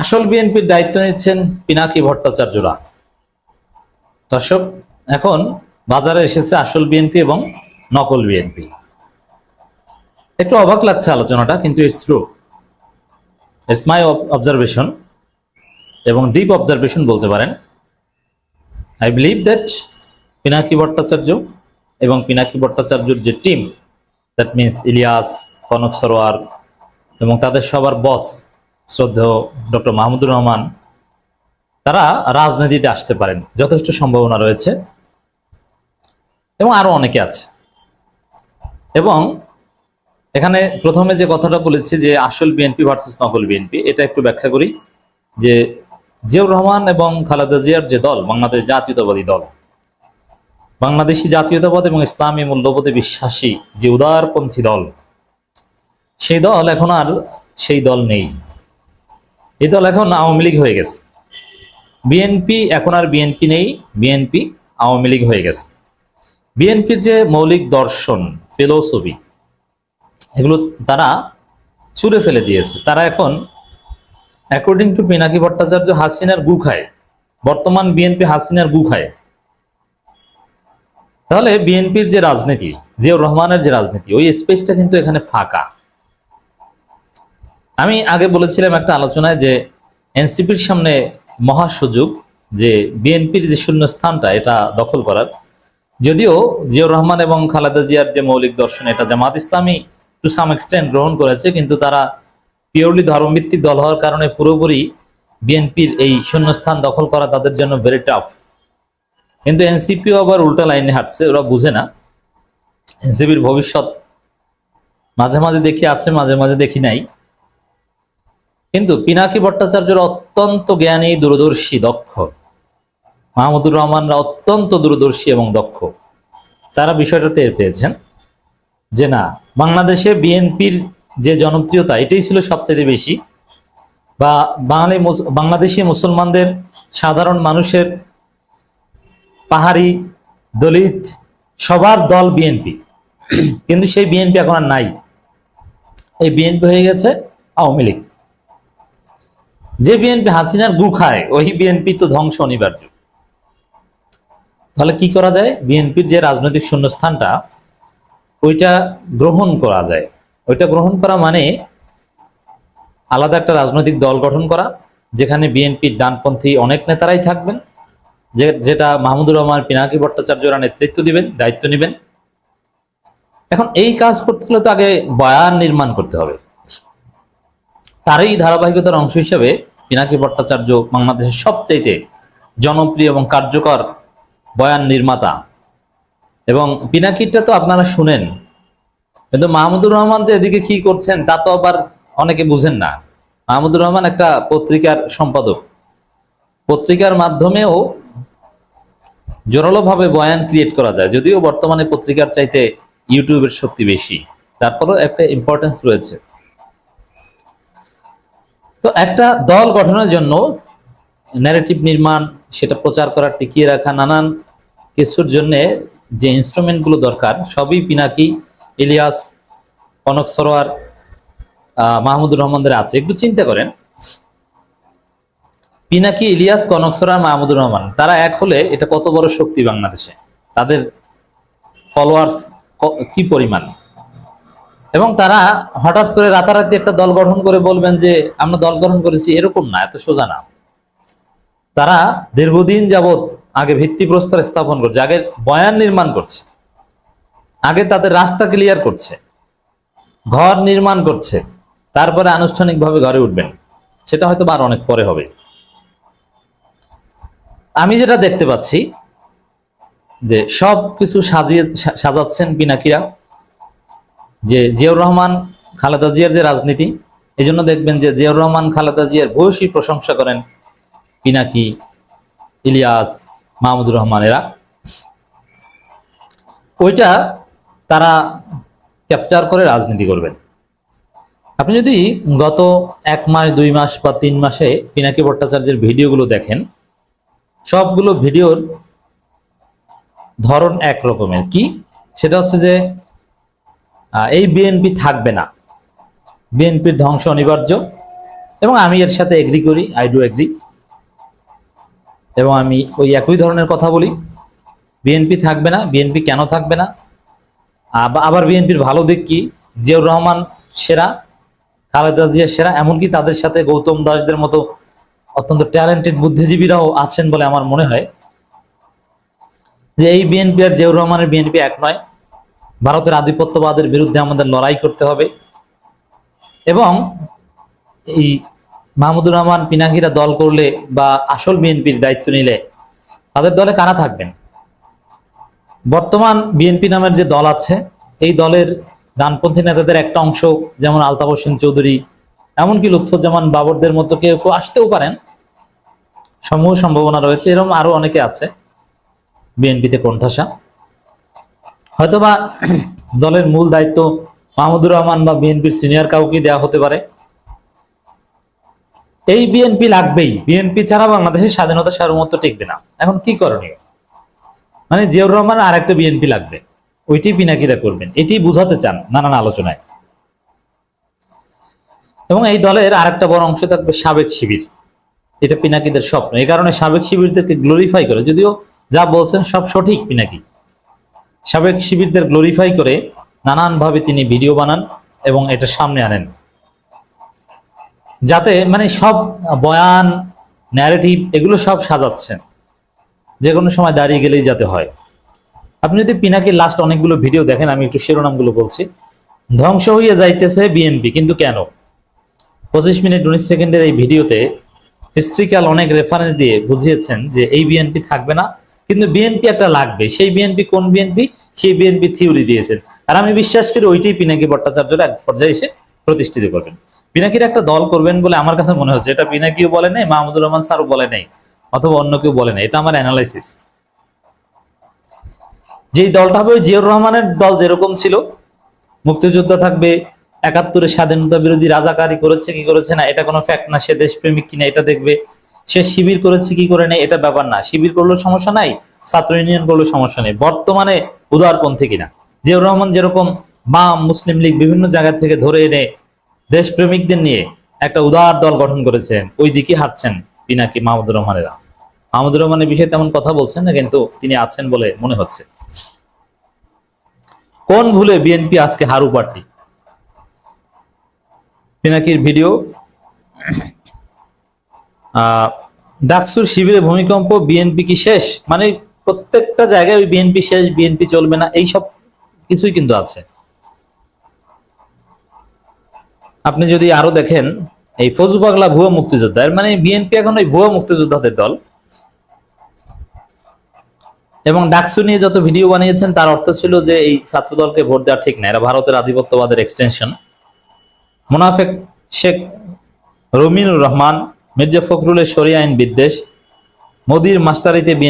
আসল বিএনপির দায়িত্ব নিচ্ছেন পিনাকি ভট্টাচার্যরা। দর্শক, এখন বাজারে এসেছে আসল বিএনপি এবং নকল বিএনপি। একটু অবাক লাগছে আলোচনাটা, কিন্তু it's true it's my observation এবং ডিপ অবজারভেশন বলতে পারেন। I believe that Pinaki Bhattacharya এবং পিনাকি ভট্টাচার্যর যে team that means Ilias, Kanak Sarwar এবং তাদের সবার বস শ্রদ্ধেয় ডক্টর মাহমুদুর রহমান, তারা রাজনীতিতে আসতে পারেন। যথেষ্ট সম্ভাবনা রয়েছে। এবং আরও অনেকে আছে। এবং এখানে প্রথমে যে কথাটা বলেছি যে আসল বিএনপি ভার্সেস নকল বিএনপি, এটা একটু ব্যাখ্যা করি। যে জিয়াউর রহমান এবং খালেদা জিয়ার যে দল, বাংলাদেশ জাতীয়তাবাদী দল, বাংলাদেশি জাতীয়তাবাদ এবং ইসলামী মূল্যবোধে বিশ্বাসী যে উদারপন্থী দল, সেই দল এখন আর সেই দল নেই। এই দল এখন আওয়ামী লীগ হয়ে গেছে। বিএনপি, এখন আর বিএনপি নেই। বিএনপি আওয়ামী লীগ হয়ে গেছে। বিএনপির যে মৌলিক দর্শন ফিলোসফি এগুলো তারা চুরে ফেলে দিয়েছে। তারা এখন অ্যাকর্ডিং টু পিনাকি ভট্টাচার্য, হাসিনার গু খায়। বর্তমান বিএনপি হাসিনার গু খায়। তাহলে বিএনপির যে রাজনীতি, জিয়াউর রহমানের যে রাজনীতি, ওই স্পেসটা কিন্তু এখানে ফাঁকা। আমি আগে বলেছিলাম একটা আলোচনায় যে এনসিপির সামনে মহা সুযোগ যে বিএনপির যে শূন্যস্থানটা, এটা দখল করার। যদিও জিয়াউর রহমান এবং খালেদা জিয়ার যে মৌলিক দর্শন, এটা Jamaat Islami to some extent গ্রহণ করেছে, কিন্তু তারা পিওরলি ধর্মভিত্তিক দল হওয়ার কারণে পুরোপুরি বিএনপির এই শূন্যস্থান দখল করা তাদের জন্য ভেরি টাফ কিন্তু এনসিপিও আবার উল্টা লাইনে হাঁটছে, ওরা বুঝে না। এনসিপির ভবিষ্যৎ মাঝে মাঝে দেখি, আছে মাঝে মাঝে দেখি নাই। কিন্তু পিনাকি ভট্টাচার্যরা অত্যন্ত জ্ঞানী, দূরদর্শী, দক্ষ। মাহমুদুর রহমানরা অত্যন্ত দূরদর্শী এবং দক্ষ। তারা বিষয়টা টের পেয়েছেন যে না, বাংলাদেশে বিএনপির যে জনপ্রিয়তা, এটাই ছিল সবচেয়ে বেশি। বা বাঙালি বাংলাদেশি মুসলমানদের সাধারণ মানুষের পাহাড়ি, দলিত, সবার দল বিএনপি। কিন্তু সেই বিএনপি এখন আর নাই। এই বিএনপি হয়ে গেছে আওয়ামী লীগ। যে বিএনপি হাসিনার গু খায়, ওই বিএনপি তো ধ্বংস অনিবার্য। তাহলে কি করা যায়? বিএনপির যে রাজনৈতিক শূন্যস্থানটা, ওইটা গ্রহণ করা যায়। ওইটা গ্রহণ করা মানে আলাদা একটা রাজনৈতিক দল গঠন করা, যেখানে বিএনপির ডানপন্থী অনেক নেতারাই থাকবেন, যে যেটা মাহমুদুর রহমান, পিনাকি ভট্টাচার্যরা নেতৃত্ব দিবেন, দায়িত্ব নেবেন। এখন এই কাজ করতে গেলে তো আগে বয়ান নির্মাণ করতে হবে। তারই ধারাবাহিকতার অংশ হিসেবে পিনাকি ভট্টাচার্য বাংলাদেশের সবচাইতে জনপ্রিয় এবং কার্যকর বয়ান নির্মাতা। এবং পিনাকিটা তো আপনারা শুনেন। কিন্তু মাহমুদুর রহমান যে এদিকে কি করছেন, তা তো আবার অনেকে বুঝেন না। মাহমুদুর রহমান একটা পত্রিকার সম্পাদক। পত্রিকার মাধ্যমেও জোরালোভাবে বয়ান ক্রিয়েট করা যায়। যদিও বর্তমানে পত্রিকার চাইতে ইউটিউবের শক্তি বেশি। তারপরও একটা ইম্পর্টেন্স রয়েছে। তো একটা দল গঠনের জন্য ন্যারেটিভ নির্মাণ, সেটা প্রচার করার টিকিয়ে রাখা, নানান কিছুর জন্য যে ইনস্ট্রুমেন্টগুলো দরকার, সবই পিনাকি, ইলিয়াস, কনক সরোয়ার মাহমুদুর রহমানদের আছে। একটু চিন্তা করেন। পিনাকি, ইলিয়াস, কনক সরোয়ার, মাহমুদুর রহমান, তারা এক হলে এটা কত বড় শক্তি বাংলাদেশে? তাদের ফলোয়ার্স কি পরিমাণ? এবং তারা হঠাৎ করে রাতারাতি একটা দল গঠন করে বলবেন যে, আমরা দল গঠন করেছি এরকম না, এত সোজা না। তারা দীর্ঘদিন যাবৎ আগে ভিত্তিপ্রস্তর স্থাপন করছে, আগে বয়ান নির্মাণ করছে, আগে তাদের রাস্তা ক্লিয়ার করছে, ঘর নির্মাণ করছে, তারপরে আনুষ্ঠানিকভাবে ঘরে উঠবেন। সেটা হয়তো আর অনেক পরে হবে। আমি যেটা দেখতে পাচ্ছি যে সব কিছু সাজিয়ে সাজাচ্ছেন পিনাকিরা। যে জিয়াউর রহমান, খালেদা জিয়ার যে রাজনীতি এই জন্য দেখবেন যে জিয়াউর রহমান, খালেদা জিয়ার ভূয়সী প্রশংসা করেন পিনাকি ইলিয়াস মাহমুদুর রহমান এরা। ওইটা তারা ক্যাপচার করে রাজনীতি করবেন। আপনি যদি গত এক মাস, দুই মাস বা তিন মাসে পিনাকি ভট্টাচার্যের ভিডিওগুলো দেখেন, সবগুলো ভিডিওর ধরন এক রকমের। কি? সেটা হচ্ছে যে এই বিএনপি থাকবে না। বিএনপির ধ্বংস অনিবার্য এবং আমি এর সাথে এগ্রি করি আই ডু এগ্রি এবং আমি ওই একই ধরনের কথা বলি বিএনপি থাকবে না বিএনপি কেন থাকবে না? আবার বিএনপির ভালো দিক কি? জিয়াউর রহমান সেরা, খালেদা জিয়া সেরা, এমনকি তাদের সাথে গৌতম দাসদের মতো অত্যন্ত ট্যালেন্টেড বুদ্ধিজীবীরাও আছেন বলে আমার মনে হয়। যে এই বিএনপি আর জিয়াউর রহমানের বিএনপি এক নয়। ভারতের আধিপত্যবাদের বিরুদ্ধে আমাদের লড়াই করতে হবে। এবং এই মাহমুদুর রহমান পিনাকিরা দল করলে বা আসল বিএনপির দায়িত্ব নিলে তাদের দলে কারা থাকবেন? বর্তমান বিএনপি নামের যে দল আছে, এই দলের ডানপন্থী নেতাদের একটা অংশ যেমন আলতাফ হোসেন চৌধুরী, এমনকি লুৎফুজ্জামান বাবরদের মতো কেউ কেউ আসতেও পারেন। সমূহ সম্ভাবনা রয়েছে, এরকম আরও অনেকে আছে বিএনপিতে কোণঠাসা। হয়তোবা দলের মূল দায়িত্ব মাহমুদুর রহমান বা বিএনপির সিনিয়র কাউকে দেওয়া হতে পারে। এই বিএনপি লাগবেই। বিএনপি ছাড়া বাংলাদেশের স্বাধীনতা সার্বভৌমত্ব টিকবে না। এখন কি করণীয়? মানে জিয়াউর রহমান আর একটা বিএনপি লাগবে। ওইটি পিনাকিরা করবেন। এটি বুঝাতে চান নানান আলোচনায়। এবং এই দলের আর একটা বড় অংশ থাকবে সাবেক শিবির। এটা পিনাকিদের স্বপ্ন। এই কারণে সাবেক শিবিরদেরকে গ্লোরিফাই করে। যদিও যা বলছেন সব সঠিক পিনাকি। সাবেক শিবিরদের গ্লোরিফাই করে নানানভাবে তিনি ভিডিও বানান এবং এটা সামনে আনেন। যাতে মানে সব বয়ান ন্যারেটিভ এগুলো সব সাজাচ্ছেন। যে কোনো সময় দাঁড়িয়ে গেলেই যাতে হয়। আপনি যদি পিনাকির লাস্ট অনেকগুলো ভিডিও দেখেন, আমি একটু শিরোনামগুলো বলছি। ধ্বংস হইয়া যাইতেছে বিএনপি কিন্তু কেন? পঁচিশ মিনিট উনিশ সেকেন্ডের এই ভিডিওতে হিস্ট্রিক্যাল অনেক রেফারেন্স দিয়ে বুঝিয়েছেন যে এই বিএনপি থাকবে না। কিন্তু বিএনপি একটা লাগবে। সেই বিএনপি কোন বিএনপি সেই বিএনপি থিওরি দিয়েছেন। আর আমি বিশ্বাস করি ওইটাই পিনাকি ভট্টাচার্যরা এক পর্যায়ে এসে প্রতিষ্ঠিত করবেন। পিনাকির একটা দল করবেন বলে আমার কাছে মনে হচ্ছে। এটা পিনাকিও বলে নাই, মাহমুদুর রহমান স্যারও বলে নাই, অথবা অন্য কেউ বলে নাই। এটা আমার অ্যানালাইসিস যেই দলটা হবে, ওই জিয়াউর রহমানের দল যেরকম ছিল, মুক্তিযোদ্ধা থাকবে, একাত্তরের স্বাধীনতা বিরোধী রাজাকারী করেছে কি করেছে না, এটা কোনো ফ্যাক্ট না, সে দেশপ্রেমিক কিনা, এটা দেখবে। সে শিবির করেছে কি করে নেই, এটা ব্যাপার না। শিবির করলেও সমস্যা নাই, ছাত্র ইউনিয়ন করলেও সমস্যা নেই। বর্তমানে উদারপন্থী কিনা? জিয়াউর রহমান যেরকম বাম মুসলিম লীগ বিভিন্ন জায়গা থেকে ধরে এনে দেশপ্রেমিকদের নিয়ে একটা উদার দল গঠন করেছেন ওই দিকে হাঁটছেন পিনাকি মাহমুদুর রহমানেরা। মাহমুদুর রহমানের বিষয়ে তেমন কথা বলছেন না, কিন্তু তিনি আছেন বলে মনে হচ্ছে। কোন ভুলে বিএনপি আজকে হারু পার্টি পিনাকির ভিডিও ডাকসুর শিবিরে ভূমিকম্প, বিএনপি কি শেষ? মানে প্রত্যেকটা জায়গায় ওই বিএনপি শেষ, বিএনপি চলবে না এই সব কিছুই কিন্তু আছে। আপনি যদি আরও দেখেন, এই ফজু পাগলা ভুয়া মুক্তিযোদ্ধা মানে বিএনপি এখন ওই ভুয়া মুক্তিযোদ্ধাদের দল। এবং ডাকসু নিয়ে যত ভিডিও বানিয়েছেন, তার অর্থ ছিল যে এই ছাত্র দলকে ভোট দেওয়া ঠিক না, এরা ভারতের আধিপত্যবাদের এক্সটেনশন মুনাফেক শেখ রমিনুর রহমান মির্জা ফখরুলের সরিয়া আইন বিদ্বেষ মোদির মাস্টারিতে বিএনপি